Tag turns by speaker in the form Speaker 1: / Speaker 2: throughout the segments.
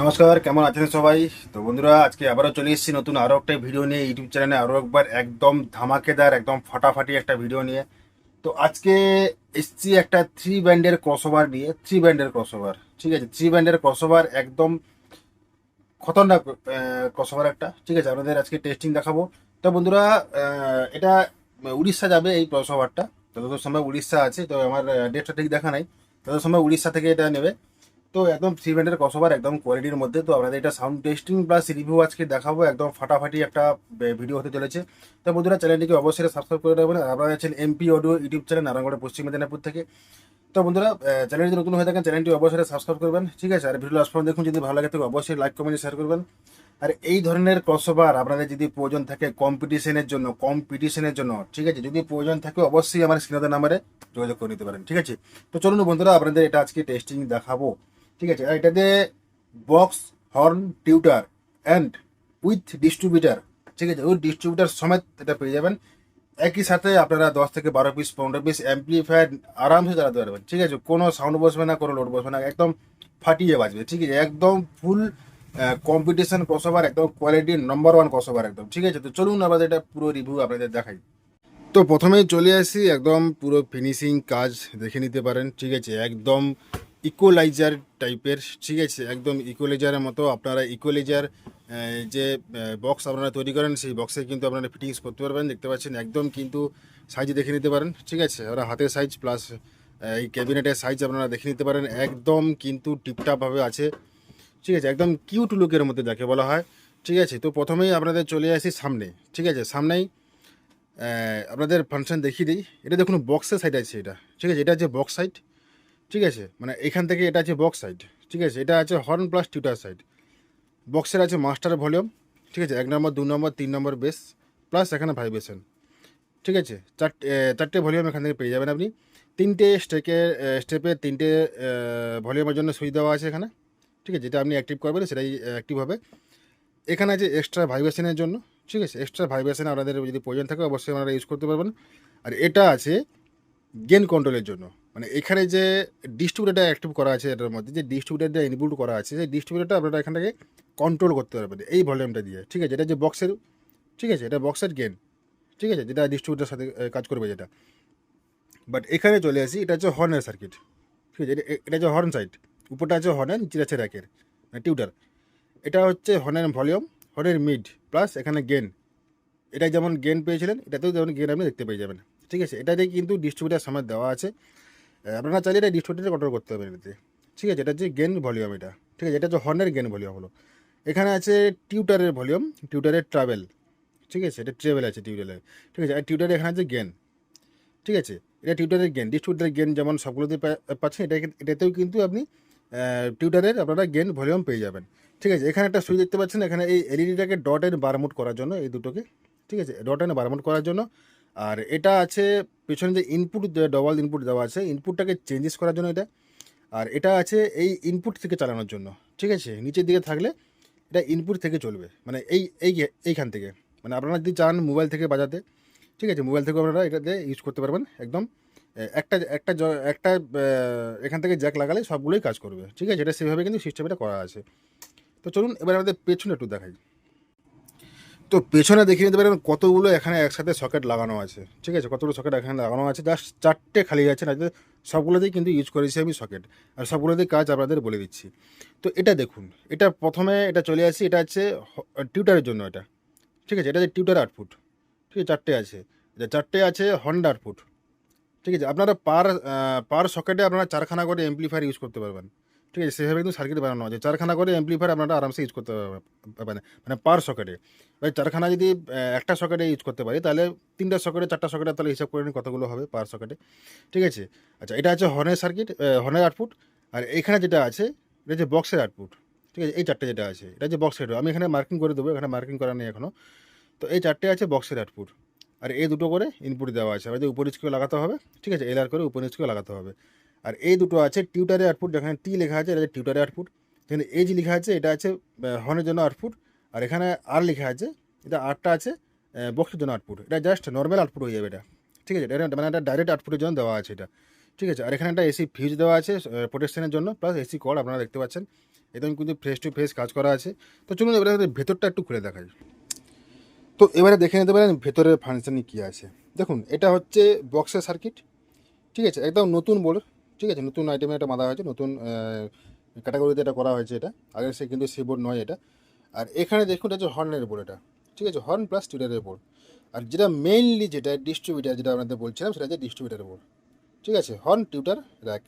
Speaker 1: নমস্কার, কেমন আছেন সবাই? তো বন্ধুরা, আজকে আবারও চলে এসেছি নতুন আরও একটা ভিডিও নিয়ে ইউটিউব চ্যানেলে, আরও একবার একদম ধামাকেদার, একদম ফাটাফাটি একটা ভিডিও নিয়ে। তো আজকে এসছি একটা থ্রি ব্যান্ডের ক্রসওভার নিয়ে থ্রি ব্যান্ডের ক্রসওভার ঠিক আছে? থ্রি ব্যান্ডের ক্রসওভার একদম খতরনাক ক্রসওভার একটা, ঠিক আছে? আপনাদের আজকে টেস্টিং দেখাবো। তো বন্ধুরা এটা উড়িষ্যা যাবে এই ক্রসওভারটা যতদূর সময় উড়িষ্যা আছে, তো আমার ডেটটা ঠিক দেখা নাই। তত সময় উড়িষ্যা থেকে এটা নেবে। তো একদম ব্যান্ডের ক্রসওভার একদম কোয়ালিটির মধ্যে। তো আপনাদের এটা সাউন্ড টেস্টিং প্লাস রিভিউ আজকে দেখাবো। একদম ফাটাফাটি একটা ভিডিও হতে চলেছে। তো বন্ধুরা চ্যানেলটিকে অবশ্যই সাবস্ক্রাইব করে রাখবেন। আপনারা আছেন M P audio YouTube channel Narayangarh Paschim Medinipur থেকে। তো বন্ধুরা চ্যানেলটি নতুন হয়ে থাকেন চ্যানেলটি অবশ্যই সাবস্ক্রাইব করবেন। ঠিক আছে? আর ভিডিও লাস্ট দেখুন, যদি ভালো লাগে তো অবশ্যই লাইক কমেন্ট শেয়ার করবেন। আর এই ধরনের ক্রসওভার আপনাদের যদি প্রয়োজন থাকে কম্পিটিশনের জন্য কম্পিটিশনের জন্য, ঠিক আছে? যদি প্রয়োজন থাকে, অবশ্যই আমার স্ক্রিনের নাম্বারে যোগাযোগ করে নিতে পারেন। ঠিক আছে? তো চলুন বন্ধুরা, আপনাদের এটা আজকে টেস্টিং দেখাবো। ঠিক আছে, আর এটাতে box horn tweeter and with distributor ঠিক আছে, ওই ডিস্ট্রিবিউটার সমেত এটা পেয়ে যাবেন। একই সাথে আপনারা দশ থেকে বারো পিস পনেরো পিস অ্যাম্পলিফায়ার আরামসে চালাতে পারবেন, ঠিক আছে, কোনো সাউন্ড বসবে না, কোনো লোড বসবে না, একদম ফাটিয়ে বাজবে, ঠিক আছে, একদম ফুল কম্পিটিশন ক্রসওভার একদম কোয়ালিটির নম্বর ওয়ান ক্রসওভার একদম, ঠিক আছে, তো চলুন আমাদের এটা পুরো রিভিউ আপনাদের দেখাই। তো প্রথমেই চলে আসি, একদম পুরো ফিনিশিং কাজ দেখে নিতে পারেন, ঠিক আছে, একদম ইকোলাইজার টাইপের ঠিক আছে? একদম ইকোলাইজারের মতো আপনারা ইকোলাইজার যে বক্স আপনারা তৈরি করেন, সেই বক্সে কিন্তু আপনারা ফিটিংস করতে পারবেন। দেখতে পাচ্ছেন, একদম কিন্তু সাইজ দেখে নিতে পারেন, ঠিক আছে? ওরা হাতের সাইজ প্লাস এই ক্যাবিনেটের সাইজ আপনারা দেখে নিতে পারেন। একদম কিন্তু টিপটাপভাবে আছে, ঠিক আছে? একদম কিউট লুকের মধ্যে যাকে বলা হয়, ঠিক আছে? তো প্রথমেই আপনাদের চলে আসি সামনে, ঠিক আছে? সামনেই আপনাদের ফাংশন দেখিয়ে দিই। এটা দেখুন বক্সের সাইড আছে এটা, ঠিক আছে? এটা হচ্ছে বক্স সাইড ঠিক আছে? মানে এখান থেকে এটা আছে বক্স সাইড ঠিক আছে? এটা আছে হর্ন প্লাস টিউটার সাইড বক্সের আছে মাস্টার ভলিউম ঠিক আছে? এক নম্বর দু নম্বর তিন নম্বর বেস প্লাস এখানে ভাইব্রেশন ঠিক আছে? চারটে চারটে ভলিউম এখান থেকে পেয়ে যাবেন আপনি। তিনটে স্টেকে স্টেপে তিনটে ভলিউমের জন্য সুইচ দেওয়া আছে এখানে, ঠিক আছে? যেটা আপনি অ্যাক্টিভ করবেন, সেটাই অ্যাক্টিভ হবে। এখানে আছে এক্সট্রা ভাইব্রেশনের জন্য, ঠিক আছে? এক্সট্রা ভাইব্রেশন আপনাদের যদি প্রয়োজন থাকে, অবশ্যই আপনারা ইউজ করতে পারবেন। আর এটা আছে গেন কন্ট্রোলের জন্য। মানে এখানে যে ডিস্ট্রিবিউটারটা অ্যাক্টিভ করা আছে এটার মধ্যে, যে ডিস্ট্রিবিউটারটা ইনপুট করা আছে, সেই ডিস্ট্রিবিউটারটা আপনারা এখান থেকে কন্ট্রোল করতে পারবেন এই ভলিউমটা দিয়ে। ঠিক আছে, এটা যে বক্সের ঠিক আছে, এটা বক্সের গেন ঠিক আছে, যেটা ডিস্ট্রিবিউটার সাথে কাজ করবে যেটা। বাট এখানে চলে আসি, এটা হচ্ছে হর্নের সার্কিট ঠিক আছে, এটা হচ্ছে হর্ন সাইড উপরটা আছে হর্নের নিচে আছে র্যাকের টিউটার এটা হচ্ছে হর্নের ভলিউম হর্নের মিড প্লাস এখানে গেন এটা যেমন গেন পেয়েছিলেন, এটাতেও যেমন গেন আপনি দেখতে পেয়ে যাবেন। ঠিক আছে? এটাতে কিন্তু ডিস্ট্রিবিউটার সময় দেওয়া আছে। আপনারা চাইলে এটা ডিস্ট্রিবিউটারে কন্ট্রোল করতে পারবেন এটাতে। ঠিক আছে? এটা হচ্ছে গেন ভলিউম এটা। ঠিক আছে? এটা হচ্ছে হর্নের গেন ভলিউম হলো। এখানে আছে টিউটারের ভলিউম টিউটারের ট্রাভেল ঠিক আছে? এটা ট্রাভেল আছে টিউটারের ঠিক আছে? আর টিউটারে এখানে আছে গেন ঠিক আছে? এটা টিউটারের গেন ডিস্ট্রিবিউটারের গেন যেমন সবগুলোতে পাচ্ছেন, এটা এটাতেও কিন্তু আপনি টিউটারের আপনারা গেন ভলিউম পেয়ে যাবেন। ঠিক আছে? এখানে একটা সুইচ দেখতে পাচ্ছেন, এখানে এই এলইডিটাকে ডট এন্ড বারমুট করার জন্য, এই দুটোকে। ঠিক আছে? ডট এন্ড বারমুট করার জন্য আর এটা আছে, পেছনে যে ইনপুট ডবল ইনপুট দেওয়া আছে ইনপুটটাকে চেঞ্জেস করার জন্য এটা। আর এটা আছে এই ইনপুট থেকে চালানোর জন্য, ঠিক আছে? নিচের দিকে থাকলে এটা ইনপুট থেকে চলবে মানে এই এই, এইখান থেকে। মানে আপনারা যদি চান মোবাইল থেকে বাজাতে, ঠিক আছে? মোবাইল থেকে আপনারা এটাতে ইউজ করতে পারবেন একদম। একটা একটা একটা এখান থেকে জ্যাক লাগালে সবগুলোই কাজ করবে, ঠিক আছে? এটা সেভাবে কিন্তু সিস্টেম এটা করা আছে। তো চলুন এবার আমাদের পেছনে একটু দেখাই। তো পেছনে দেখিয়ে নিতে পারেন কতগুলো এখানে একসাথে সকেট লাগানো আছে। ঠিক আছে? কতগুলো সকেট এখানে লাগানো আছে? জাস্ট চারটে খালি আছে না সবগুলোতেই কিন্তু ইউজ করেছি আমি সকেট। আর সবগুলোতেই কাজ আপনাদের বলে দিচ্ছি। তো এটা দেখুন, এটা প্রথমে এটা চলে আসি, এটা হচ্ছে টিউটারের জন্য এটা। ঠিক আছে? এটা হচ্ছে টিউটার আউটপুট ঠিক আছে? চারটে আছে। এটা চারটে আছে হন্ডা আউটপুট ঠিক আছে? আপনারা পার পার সকেটে আপনারা চারখানা করে এমপ্লিফায়ার ইউজ করতে পারবেন। ঠিক আছে, সেভাবে কিন্তু সার্কিট বানানো আছে। চারখানা করে এমপ্লিফায়ার আপনারা আরামসে ইউজ করতে পারবেন মানে পার সকেটে এবার চারখানা যদি একটা সকেটে ইউজ করতে পারি, তাহলে তিনটা সকেটে চারটা সকেটে তাহলে হিসাব করে নিন কতগুলো হবে পার সকেটে ঠিক আছে? আচ্ছা এটা আছে হর্নের সার্কিট হর্নের আউটপুট আর এখানে যেটা আছে, এটা হচ্ছে বক্সের আউটপুট ঠিক আছে? এই চারটে যেটা আছে, এটা হচ্ছে বক্সের আমি এখানে মার্কিং করে দেবো, এখানে মার্কিং করা নেই এখনও তো এই চারটে আছে বক্সের আউটপুট আর এই দুটো করে ইনপুট দেওয়া আছে। আমাদের উপর নিচকেও লাগাতে হবে। ঠিক আছে? এলআর করে উপর নিচকেও লাগাতে হবে। আর এই দুটো আছে টিউটারের আউটপুট যেখানে টি লেখা আছে, এটা হচ্ছে টিউটারের আউটপুট যেখানে এজ লেখা আছে, এটা আছে হর্নের জন্য আউটপুট আর এখানে আর লেখা আছে, এটা আরটা আছে বক্সের জন্য আউটপুট এটা জাস্ট নর্মাল আউটপুট হয়ে যাবে এটা। ঠিক আছে, এটা মানে একটা ডাইরেক্ট আউটপুটের জন্য দেওয়া আছে এটা। ঠিক আছে, আর এখানে একটা এসি ফিউজ দেওয়া আছে প্রোটেকশনের জন্য প্লাস এসি কর্ড আপনারা দেখতে পাচ্ছেন। একদম কিন্তু ফ্রেশ টু ফ্রেশ কাজ করা আছে। তো চলুন এবারে ভেতরটা একটু খুলে দেখাই। তো এবারে দেখে নিতে পারেন ভেতরের ফাংশনই কী আছে। দেখুন, এটা হচ্ছে বক্সের সার্কিট ঠিক আছে, একদম নতুন বোর্ড ঠিক আছে, নতুন আইটেমে এটা মাদা হয়েছে, নতুন ক্যাটাগরিতে এটা করা হয়েছে এটা। আগে সে কিন্তু সে বোর্ড নয় এটা। আর এখানে দেখুন, এটা হচ্ছে হর্নের বোর্ড এটা। ঠিক আছে হর্ন প্লাস টুইটারের বোর্ড আর যেটা মেইনলি যেটা ডিস্ট্রিবিউটার যেটা আপনাদের বলছিলাম, সেটা হচ্ছে ডিস্ট্রিবিউটার বোর্ড ঠিক আছে হর্ন টিউটার র্যাক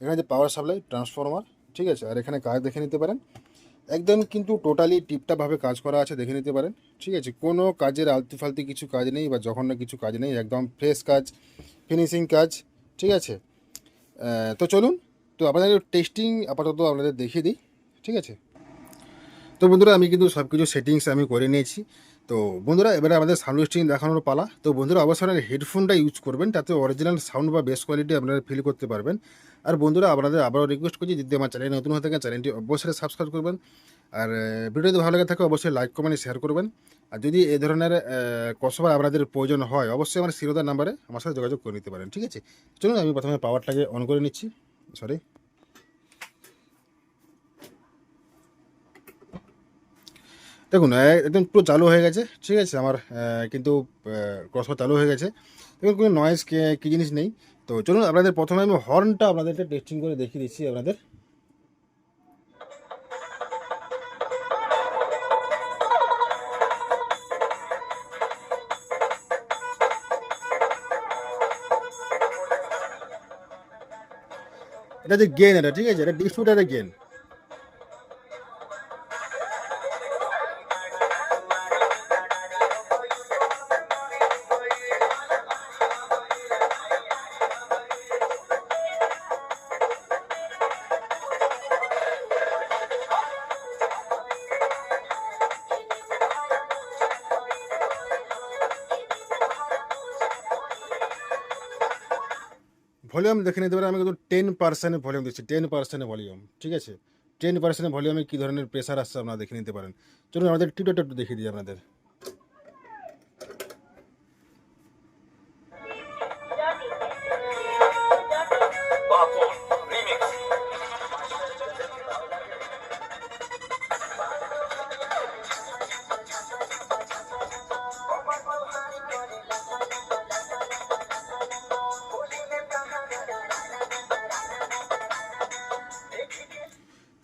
Speaker 1: এখানে যে পাওয়ার সাপ্লাই ট্রান্সফরমার ঠিক আছে, আর এখানে কাজ দেখে নিতে পারেন। একদম কিন্তু টোটালি টিপটাপভাবে কাজ করা আছে, দেখে নিতে পারেন। ঠিক আছে, কোনো কাজের আলতি ফালতি কিছু কাজ নেই বা জঘন্য কিছু কাজ নেই, একদম ফ্রেশ কাজ ফিনিশিং কাজ। ঠিক আছে তো চলুন, তো আপনাদের টেস্টিং আপাতত আপনাদের দেখিয়ে দিই, ঠিক আছে? তো বন্ধুরা, আমি কিন্তু সব কিছু সেটিংস আমি করে নিয়েছি। তো বন্ধুরা, এবারে আমাদের সাউন্ড স্টিং দেখানোর পালা। তো বন্ধুরা, অবশ্যই আপনার হেডফোনটা ইউজ করবেন, তাতে অরিজিনাল সাউন্ড বা বেস্ট কোয়ালিটি আপনারা ফিল করতে পারবেন। আর বন্ধুরা, আপনাদের আবারও রিকোয়েস্ট করছি, যদি আমার চ্যানেল নতুন হয়ে থাকেন চ্যানেলটি অবশ্যই সাবস্ক্রাইব করবেন। আর ভিডিও যদি ভালো লাগে থাকে অবশ্যই লাইক কমেন্ট শেয়ার করবেন। আর যদি এই ধরনের কসবা আপনাদের প্রয়োজন হয়, অবশ্যই আমার শিরোদার নাম্বারে আমার সাথে যোগাযোগ করে নিতে পারেন, ঠিক আছে? চলুন, আমি প্রথমে পাওয়ারটাকে অন করে নিচ্ছি। সরি দেখুন একদম পুরো চালু হয়ে গেছে, ঠিক আছে? আমার কিন্তু ক্রসওয়ার চালু হয়ে গেছে। দেখুন, কোনো নয়েজ কী জিনিস নেই। তো চলুন, আপনাদের প্রথমে আমি হর্নটা আপনাদেরকে টেস্টিং করে দেখিয়ে দিচ্ছি আপনাদের। এটা যে গেন এটা ঠিক আছে? এটা ডিস্ট্রিবিউটারের গেন ভলিউম দেখে নিতে পারে, আমি কিন্তু টেন পার্সেন্ট ভলিউম দিচ্ছি, টেন পার্সেন্ট ভলিউম, ঠিক আছে? টেন পার্সেন্ট ভলিউমে কী ধরনের প্রেশার আসছে আপনারা দেখে নিতে পারেন। চলুন আমাদের টিউটারটা একটু দেখিয়ে দিই আপনাদের।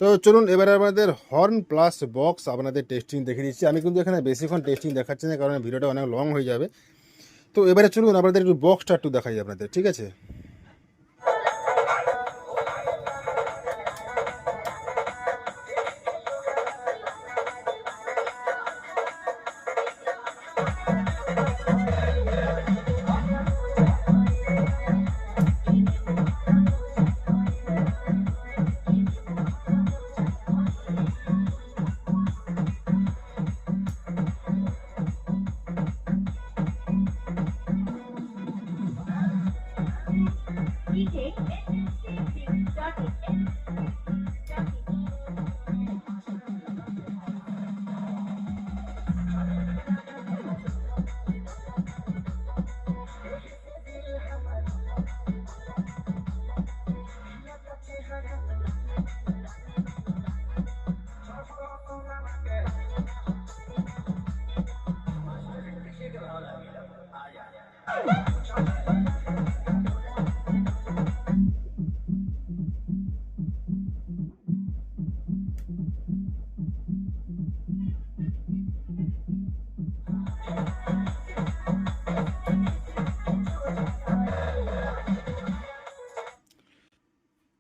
Speaker 1: তো চলুন, এবারে আমাদের হর্ন প্লাস বক্স আপনাদের টেস্টিং দেখে দিচ্ছি। আমি কিন্তু এখানে বেশিক্ষণ টেস্টিং দেখাচ্ছি না, কারণ ভিডিওটা অনেক লং হয়ে যাবে। তো এবারে চলুন, আপনাদের একটু বক্সটা একটু দেখাই আপনাদের, ঠিক আছে?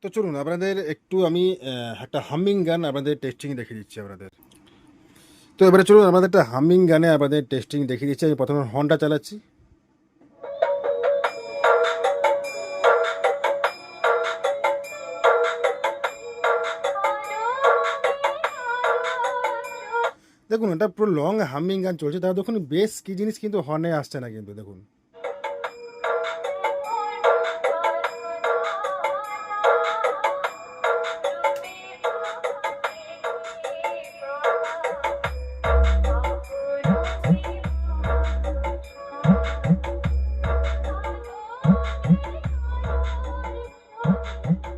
Speaker 1: তো চলুন আপনাদের একটু আমি একটা হামিং গান আপনাদের টেস্টিং দেখিয়ে দিচ্ছি আপনাদের। তো এবারে চলুন আমাদের একটা হামিং গানে আমাদের টেস্টিং দেখিয়ে দিচ্ছি। আমি প্রথমে হর্নটা চালাচ্ছি। দেখুন, এটা পুরো লং হামিং গান চলছে। তার দেখুন, বেশ কি জিনিস কিন্তু হর্নে আসছে না কিন্তু, দেখুন। Huh? Huh?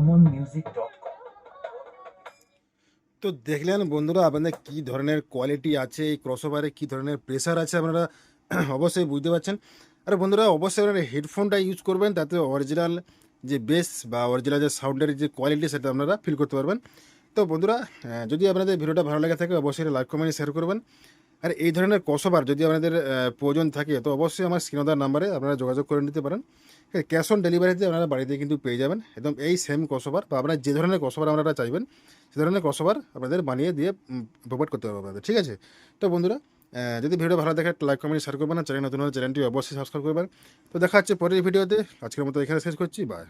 Speaker 2: commonmusic.com
Speaker 1: তো দেখলেন বন্ধুরা, আপনাদের কি ধরনের কোয়ালিটি আছে, এই ক্রসওভারে কি ধরনের প্রেসার আছে আপনারা অবশ্যই বুঝতে পারছেন। আর বন্ধুরা, অবশ্যই আপনারা হেডফোনটা ইউজ করবেন, তাতে অরিজিনাল যে বেস বা অরিজিনাল যে সাউন্ডের যে কোয়ালিটি সেটা আপনারা ফিল করতে পারবেন। তো বন্ধুরা যদি আপনাদের ভিডিওটা ভালো লাগে থাকে, অবশ্যই লাইক কমেন্ট শেয়ার করবেন। আর এই ধরনের ক্রসওভার যদি আপনাদের প্রয়োজন থাকে, তো অবশ্যই আমার স্ক্রিনদার নাম্বারে আপনারা যোগাযোগ করে নিতে পারেন। ক্যাশ অন ডেলিভারিতে আপনারা বাড়িতে কিন্তু পেয়ে যাবেন। একদম এই সেম ক্রসওভার বা আপনারা যে ধরনের ক্রসওভার আপনারা চাইবেন, সে ধরনের ক্রসওভার আপনাদের বানিয়ে দিয়ে প্রোভাইড করতে পারব আপনাদের, ঠিক আছে? তো বন্ধুরা যদি ভিডিও ভালো দেখে লাইক কমেন্ট শেয়ার করবেন চ্যানেল নতুন চ্যানেলটি অবশ্যই সাবস্ক্রাইব করবেন। তো দেখা হচ্ছে পরের ভিডিওতে আজকের মতো এখানে শেষ করছি বাই